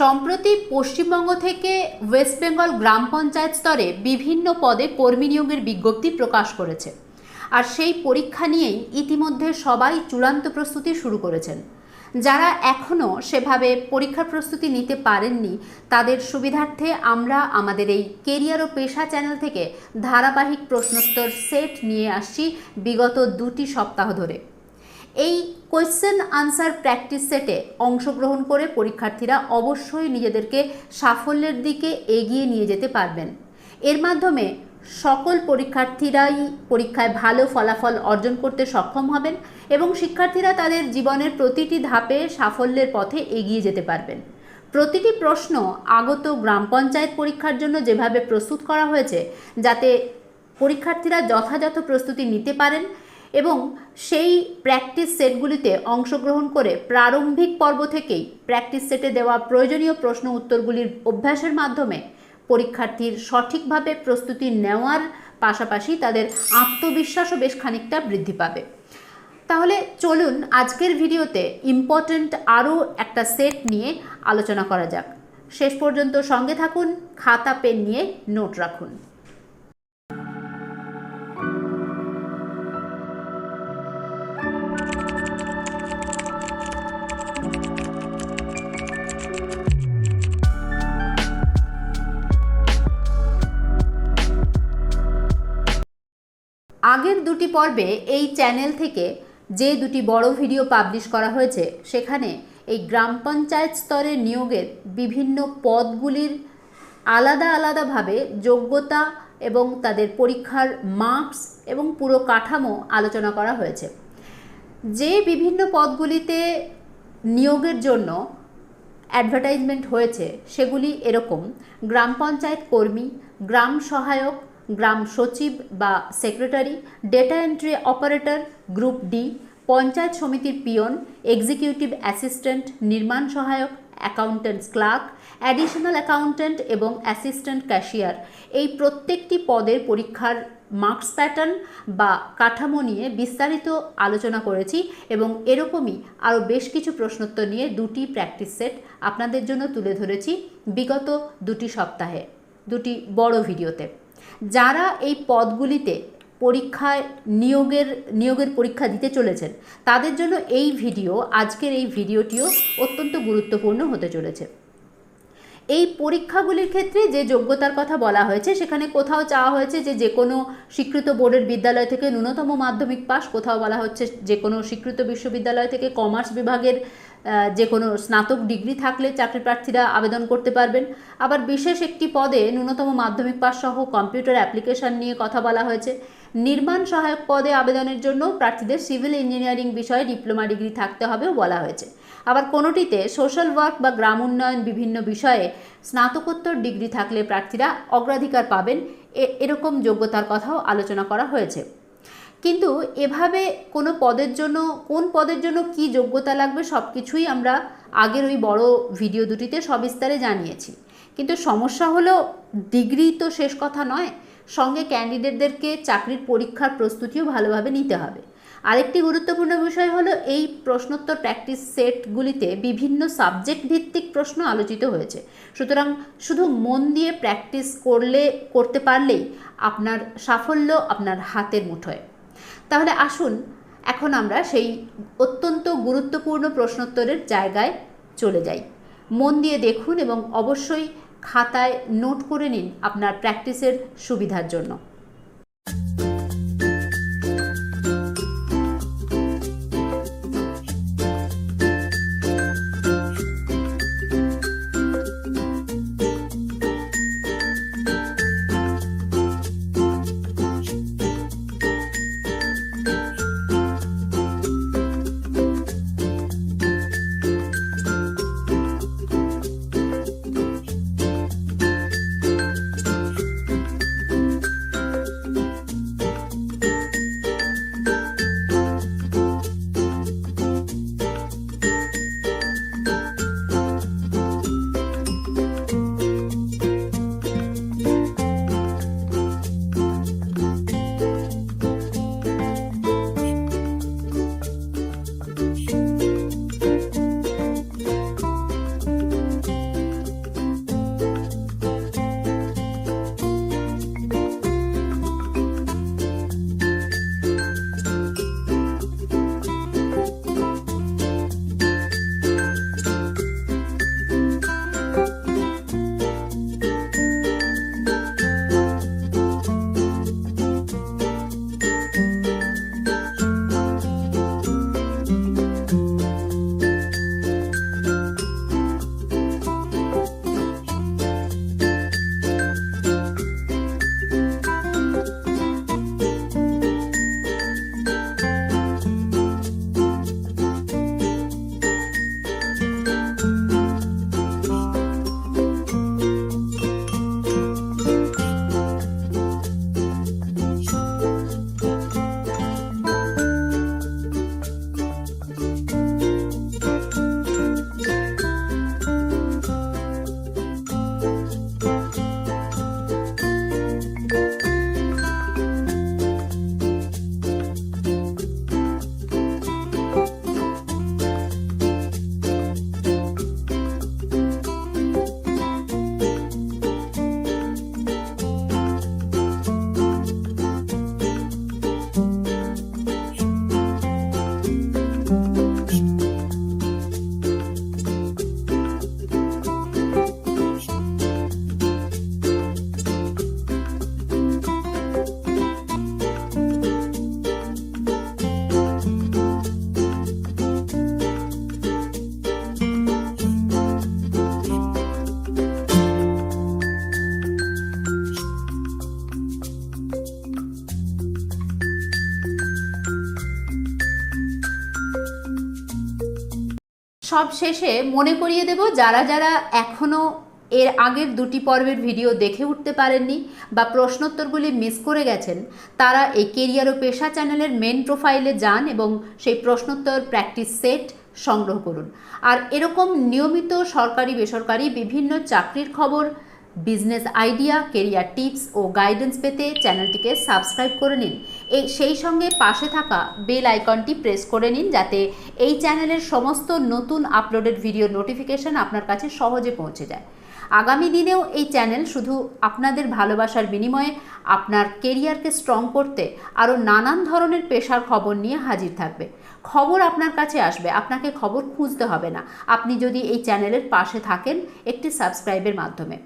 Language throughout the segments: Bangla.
সম্প্রতি পশ্চিমবঙ্গ থেকে ওয়েস্ট বেঙ্গল গ্রাম পঞ্চায়েত স্তরে বিভিন্ন পদে কর্মী নিয়োগের বিজ্ঞপ্তি প্রকাশ করেছে। আর সেই পরীক্ষা নিয়েই ইতিমধ্যে সবাই চূড়ান্ত প্রস্তুতি শুরু করেছেন। যারা এখনও সেভাবে পরীক্ষার প্রস্তুতি নিতে পারেননি, তাদের সুবিধার্থে আমরা আমাদের এই কেরিয়ার ও পেশা চ্যানেল থেকে ধারাবাহিক প্রশ্নোত্তর সেট নিয়ে আসছি বিগত দুটি সপ্তাহ ধরে। এই কোয়েশ্চেন আনসার প্র্যাকটিস সেটে অংশগ্রহণ করে পরীক্ষার্থীরা অবশ্যই নিজেদেরকে সাফল্যের দিকে এগিয়ে নিয়ে যেতে পারবেন। এর মাধ্যমে সকল পরীক্ষার্থীরাই পরীক্ষায় ভালো ফলাফল অর্জন করতে সক্ষম হবেন এবং শিক্ষার্থীরা তাদের জীবনের প্রতিটি ধাপে সাফল্যের পথে এগিয়ে যেতে পারবেন। প্রতিটি প্রশ্ন আগত গ্রাম পঞ্চায়েত পরীক্ষার জন্য যেভাবে প্রস্তুত করা হয়েছে, যাতে পরীক্ষার্থীরা যথাযথ প্রস্তুতি নিতে পারেন এবং সেই প্র্যাকটিস সেটগুলিতে অংশগ্রহণ করে প্রারম্ভিক পর্ব থেকেই প্র্যাকটিস সেটে দেওয়া প্রয়োজনীয় প্রশ্ন উত্তরগুলির অভ্যাসের মাধ্যমে পরীক্ষার্থীর সঠিকভাবে প্রস্তুতি নেওয়ার পাশাপাশি তাদের আত্মবিশ্বাসও বেশ খানিকটা বৃদ্ধি পাবে। তাহলে চলুন আজকের ভিডিওতে ইম্পর্ট্যান্ট আরও একটা সেট নিয়ে আলোচনা করা যাক। শেষ পর্যন্ত সঙ্গে থাকুন, খাতা, পেন নিয়ে নোট রাখুন। আগের দুটি পর্বে এই চ্যানেল থেকে যে দুটি বড় ভিডিও পাবলিশ করা হয়েছে, সেখানে এই গ্রাম পঞ্চায়েত স্তরের নিয়োগের বিভিন্ন পদগুলির আলাদা আলাদাভাবে যোগ্যতা এবং তাদের পরীক্ষার মার্কস এবং পুরো কাঠামো আলোচনা করা হয়েছে। যে বিভিন্ন পদগুলিতে নিয়োগের জন্য অ্যাডভার্টাইজমেন্ট হয়েছে, সেগুলি এরকম। গ্রাম পঞ্চায়েত কর্মী, গ্রাম সহায়ক গ্রাম সচিব বা secretary, data entry operator, group D, panchayat সমিতির পিয়ন, এক্সিকিউটিভ অ্যাসিস্ট্যান্ট, নির্মাণ সহায়ক, অ্যাকাউন্ট্যান্টস ক্লার্ক, অ্যাডিশনাল অ্যাকাউন্ট্যান্ট এবং অ্যাসিস্ট্যান্ট ক্যাশিয়ার। এই প্রত্যেকটি পদের পরীক্ষার মার্কস প্যাটার্ন বা কাঠামো নিয়ে বিস্তারিত আলোচনা করেছি এবং এরকমই আরও বেশ কিছু প্রশ্নোত্তর নিয়ে দুটি প্র্যাকটিস সেট আপনাদের জন্য তুলে ধরেছি বিগত দুটি সপ্তাহে, দুটি বড় ভিডিওতে। যারা এই পদগুলিতে পরীক্ষায় নিয়োগের নিয়োগের পরীক্ষা দিতে চলেছেন, তাদের জন্য এই ভিডিও, আজকের এই ভিডিওটিও অত্যন্ত গুরুত্বপূর্ণ হতে চলেছে। এই পরীক্ষাগুলির ক্ষেত্রে যে যোগ্যতার কথা বলা হয়েছে, সেখানে কোথাও চাওয়া হয়েছে যে যে কোনো স্বীকৃত বোর্ডের বিদ্যালয় থেকে ন্যূনতম মাধ্যমিক পাস কোথাও বলা হচ্ছে যে কোনো স্বীকৃত বিশ্ববিদ্যালয় থেকে কমার্স বিভাগের যে কোনো স্নাতক ডিগ্রি থাকলে চাকরি প্রার্থীরা আবেদন করতে পারবেন। আবার বিশেষ একটি পদে ন্যূনতম মাধ্যমিক পাস সহ কম্পিউটার অ্যাপ্লিকেশন নিয়ে কথা বলা হয়েছে। নির্মাণ সহায়ক পদে আবেদনের জন্য প্রার্থীদের সিভিল ইঞ্জিনিয়ারিং বিষয়ে ডিপ্লোমা ডিগ্রি থাকতে হবেও বলা হয়েছে। আবার কোনোটিতে সোশ্যাল ওয়ার্ক বা গ্রাম উন্নয়ন বিভিন্ন বিষয়ে স্নাতকোত্তর ডিগ্রি থাকলে প্রার্থীরা অগ্রাধিকার পাবেন। এরকম যোগ্যতার কথাও আলোচনা করা হয়েছে। কিন্তু এভাবে কোনো পদের জন্য, কোন পদের জন্য কি যোগ্যতা লাগবে সব কিছুই আমরা আগের ওই বড় ভিডিও দুটিতে সবিস্তারে জানিয়েছি। কিন্তু সমস্যা হলো ডিগ্রি তো শেষ কথা নয়, সঙ্গে ক্যান্ডিডেটদেরকে চাকরির পরীক্ষার প্রস্তুতিও ভালোভাবে নিতে হবে। আরেকটি গুরুত্বপূর্ণ বিষয় হলো এই প্রশ্নোত্তর প্র্যাকটিস সেটগুলিতে বিভিন্ন সাবজেক্ট ভিত্তিক প্রশ্ন আলোচিত হয়েছে। সুতরাং শুধু মন দিয়ে প্র্যাকটিস করলে, করতে পারলেই আপনার সাফল্য আপনার হাতের মুঠোয়। তাহলে আসুন, এখন আমরা সেই অত্যন্ত গুরুত্বপূর্ণ প্রশ্নোত্তরের জায়গায় চলে যাই। মন দিয়ে দেখুন এবং অবশ্যই খাতায় নোট করে নিন আপনার প্র্যাকটিসের সুবিধার জন্য। সব শেষে মনে করিয়ে দেব, যারা যারা এখনও এর আগের দুটি পর্বের ভিডিও দেখে উঠতে পারেননি বা প্রশ্নোত্তরগুলি মিস করে গেছেন, তারা এই কেরিয়ার ও পেশা চ্যানেলের মেন প্রোফাইলে যান এবং সেই প্রশ্নোত্তর প্র্যাকটিস সেট সংগ্রহ করুন। আর এরকম নিয়মিত সরকারি বেসরকারি বিভিন্ন চাকরির খবর বিজনেস আইডিয়া কেরিয়ার টিপস ও গাইডেন্স পেতে চ্যানেলটিকে সাবস্ক্রাইব করে নিন। এই সেই সঙ্গে পাশে থাকা বেল আইকনটি প্রেস করে নিন যাতে এই চ্যানেলের সমস্ত নতুন আপলোডেড ভিডিও নোটিফিকেশন আপনার কাছে সহজে পৌঁছে যায়। আগামী দিনেও এই চ্যানেল শুধু আপনাদের ভালোবাসার বিনিময়ে আপনার কেরিয়ারকে স্ট্রং করতে আরও নানান ধরনের পেশার খবর নিয়ে হাজির থাকবে। খবর আপনার কাছে আসবে, আপনাকে খবর খুঁজতে হবে না। আপনি যদি এই চ্যানেলের পাশে থাকেন একটি সাবস্ক্রাইবের মাধ্যমে।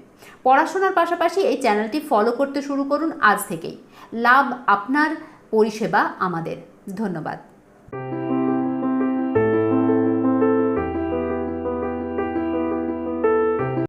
পড়াশোনার পাশাপাশি এই চ্যানেলটি ফলো করতে শুরু করুন আজ থেকেই। লাভ আপনার, পরিষেবা আমাদের। ধন্যবাদ।